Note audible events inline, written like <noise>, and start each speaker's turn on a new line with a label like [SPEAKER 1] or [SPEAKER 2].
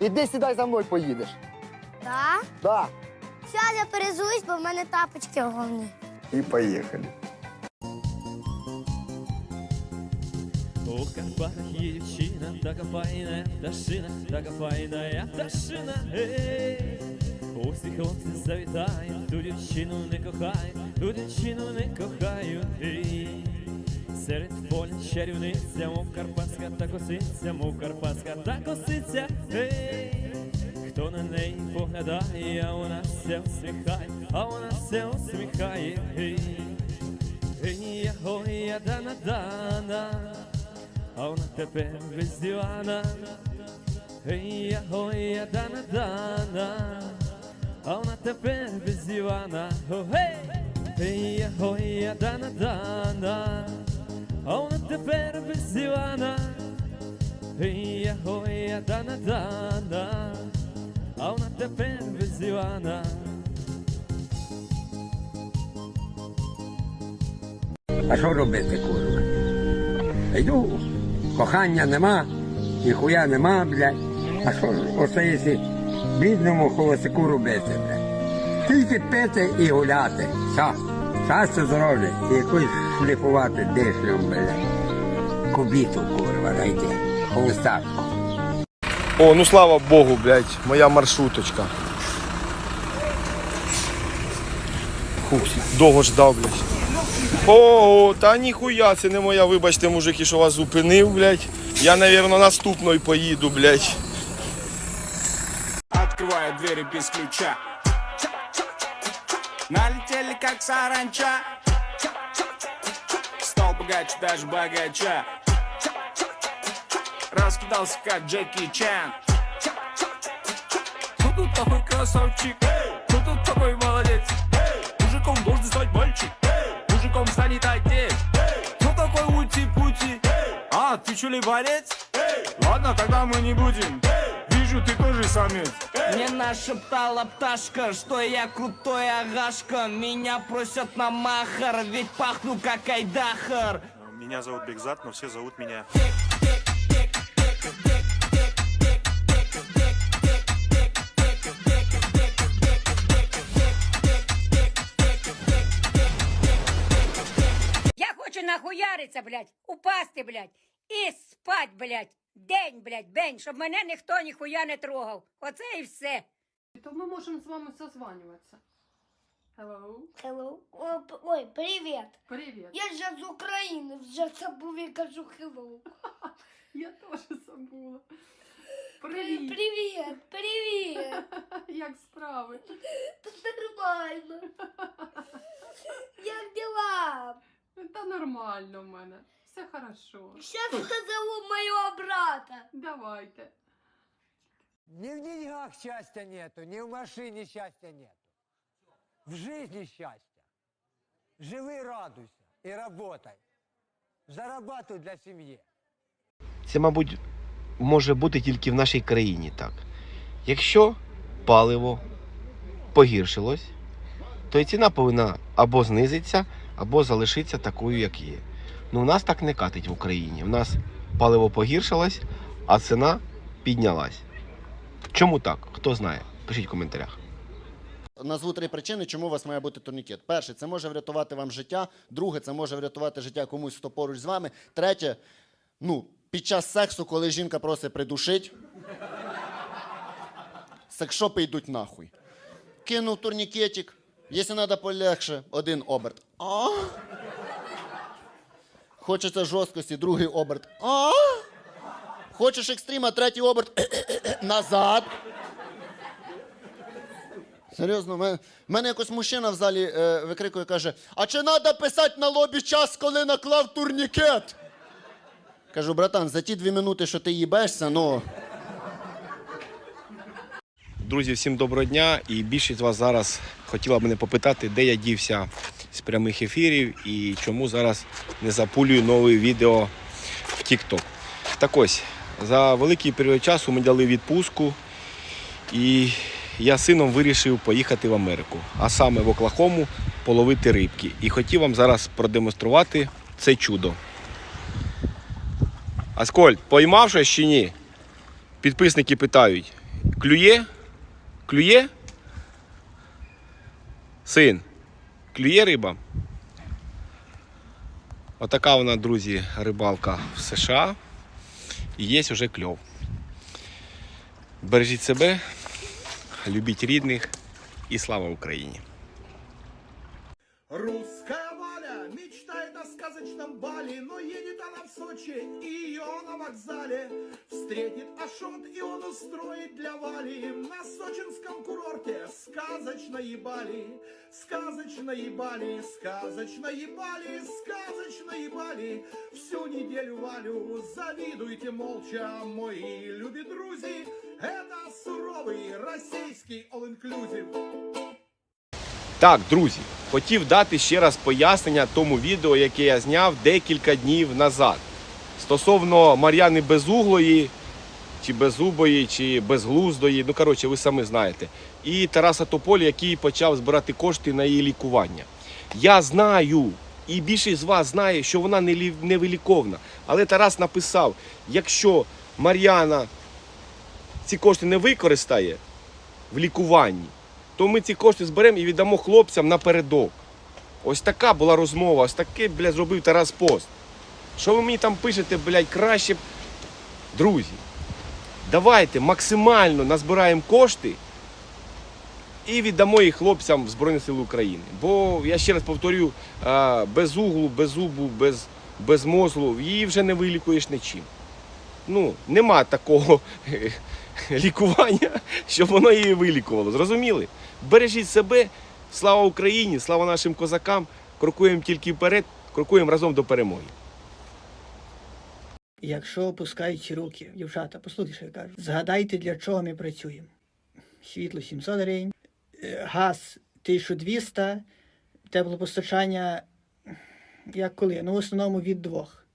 [SPEAKER 1] Іди сідай за мною поїдеш.
[SPEAKER 2] Так?
[SPEAKER 1] Да.
[SPEAKER 2] Зараз я перезуюсь, бо в мене тапочки головні.
[SPEAKER 1] І поїхали.
[SPEAKER 3] У Карпатах є дівчина, така файна пташина, така файна пташина, ей. Усі хлопці завітають, ту дівчину не кохають, ту дівчину не кохають, ей. Серед поля чарівниця, мов карпатська та косиця, мов карпатська та косиця, ей. Хто на неї поглядає, а вона все усміхає, а вона все усміхає, ей. Ей, я дана дана, а вона тепер без дивана. Ей, ой, я дана дана, а вона тепер без дивана. Гей! Ей, ой, я дана дана, а вона тепер без дивана. Ей, ой, я дана дана, а вона тепер без дивана.
[SPEAKER 4] А що робити, курва? Йду, кохання нема, ніхуя нема, блядь. А що остається бідному холостяку робити, блядь? Тільки пити і гуляти. Все. Щастя, здоров'я і якось шліфувати дишлем, блядь. Кубіту, курва, Холостяку.
[SPEAKER 1] О, ну слава Богу, блядь, моя маршруточка. Фух, довго ждав, блядь. О, та ніхуя, це не моя, вибачте, мужики, що вас зупинив, блядь. Я, навірно, наступною поїду, блядь.
[SPEAKER 5] Открываю двери без ключа Налетели как саранча Стал богаче даже богача Раскидался как Джеки Чан. Кто тут такой красавчик? Кто тут такой молодец? Мужиком должен стать мальчик. Мужиком станет отец. Кто такой ути-пути? А, ты что ли борец? Ладно, тогда мы не будем. Вижу, ты тоже самец.
[SPEAKER 6] Мне нашептала пташка, что я крутой агашка. Меня просят на махар, ведь пахну как айдахар.
[SPEAKER 7] Меня зовут Бекзат, но все зовут меня
[SPEAKER 8] нахуяриться, блядь, упасти, блядь, і спать, блядь, день, блядь, день, щоб мене ніхто ніхуя не трогав. Оце і все.
[SPEAKER 9] То ми можемо з вами созванюватися. Hello.
[SPEAKER 2] Hello. О, п- ой, привіт.
[SPEAKER 9] Привіт.
[SPEAKER 2] Я ж з України, вже забув і кажу hello. <laughs>
[SPEAKER 9] Я теж забула.
[SPEAKER 2] Привіт,
[SPEAKER 9] Привіт.
[SPEAKER 2] привіт, привіт. <laughs>
[SPEAKER 9] Як справи?
[SPEAKER 2] Нормально. <laughs> Як дела?
[SPEAKER 9] Нормально в мене. Все хорошо.
[SPEAKER 2] Сейчас позову моего брата.
[SPEAKER 9] Давайте.
[SPEAKER 10] Ни в деньгах счастья нету, ни в машине счастья нету. В жизни счастья. Живи, радуйся и работай. Зарабатывай для семьи.
[SPEAKER 11] Це, мабуть, може бути тільки в нашій країні так. Якщо паливо погіршилось, то і ціна повинна або знизитися, або залишитися такою, як є. Ну, у нас так не катить в Україні. У нас паливо погіршилось, а ціна піднялась. Чому так? Хто знає? Пишіть в коментарях.
[SPEAKER 12] Назву три причини, чому у вас має бути турнікет. Перше, це може врятувати вам життя. Друге, це може врятувати життя комусь, хто поруч з вами. Третє, ну, під час сексу, коли жінка просить придушить, секшопи йдуть нахуй. Кинув турнікетик, якщо треба полегше, один оберт. А? Хочеться жорсткості, другий оберт. А? Хочеш екстріма, третій оберт. <coughs> Назад. Серйозно, в мене, мене якось мужчина в залі е, викрикує, каже: А чи треба писати на лобі час, коли наклав турнікет? Кажу, братан, за ті дві минути, що ти їбешся, ну.
[SPEAKER 11] Друзі, всім доброго дня. І більшість вас зараз хотіла б мене попитати, де я дівся з прямих ефірів і чому зараз не запулюю нове відео в TikTok. Так ось, за великий період часу ми дали відпустку, і я сином вирішив поїхати в Америку, а саме в Оклахому половити рибки. І хотів вам зараз продемонструвати це чудо. Аскольд, поймав чи ні? Підписники питають: клює? Клює? Син, клює риба? Отака вона, друзі, рибалка в США. І є вже кльов. Бережіть себе, любіть рідних і слава Україні!
[SPEAKER 13] сказочном бале, но едет она в Сочи, и ее на вокзале встретит Ашот, и он устроит для Вали на сочинском курорте сказочные Бали, сказочные Бали, сказочные Бали, сказочные Бали. Всю неделю Валю завидуйте молча, мои любі друзі, это суровый российский all-inclusive.
[SPEAKER 11] Так, друзі, Хотів дати ще раз пояснення тому відео, яке я зняв декілька днів назад. Стосовно Мар'яни Безуглої, чи Беззубої, чи Безглуздої, ну коротше, ви самі знаєте. І Тараса Тополі, який почав збирати кошти на її лікування. Я знаю, і більшість з вас знає, що вона невиліковна. Але Тарас написав: якщо Мар'яна ці кошти не використає в лікуванні, то ми ці кошти зберемо і віддамо хлопцям напередок. Ось така була розмова, ось таке, блядь, зробив Тарас Пост. Що ви мені там пишете, блядь, краще. Друзі, давайте максимально назбираємо кошти і віддамо їх хлопцям в Збройних сил України. Бо я ще раз повторю, без углу, без зубу, без, без мозлу, її вже не вилікуєш нічим. Ну, нема такого <laughs> лікування, щоб воно її вилікувало. Зрозуміли? Бережіть себе, слава Україні, слава нашим козакам. Крокуємо тільки вперед, крокуємо разом до перемоги.
[SPEAKER 14] Якщо опускають руки, дівчата, послухайте, що я кажу. Згадайте, для чого ми працюємо. Світло 700 гривень, е, газ 1200, теплопостачання, як коли? Ну, в основному від двох.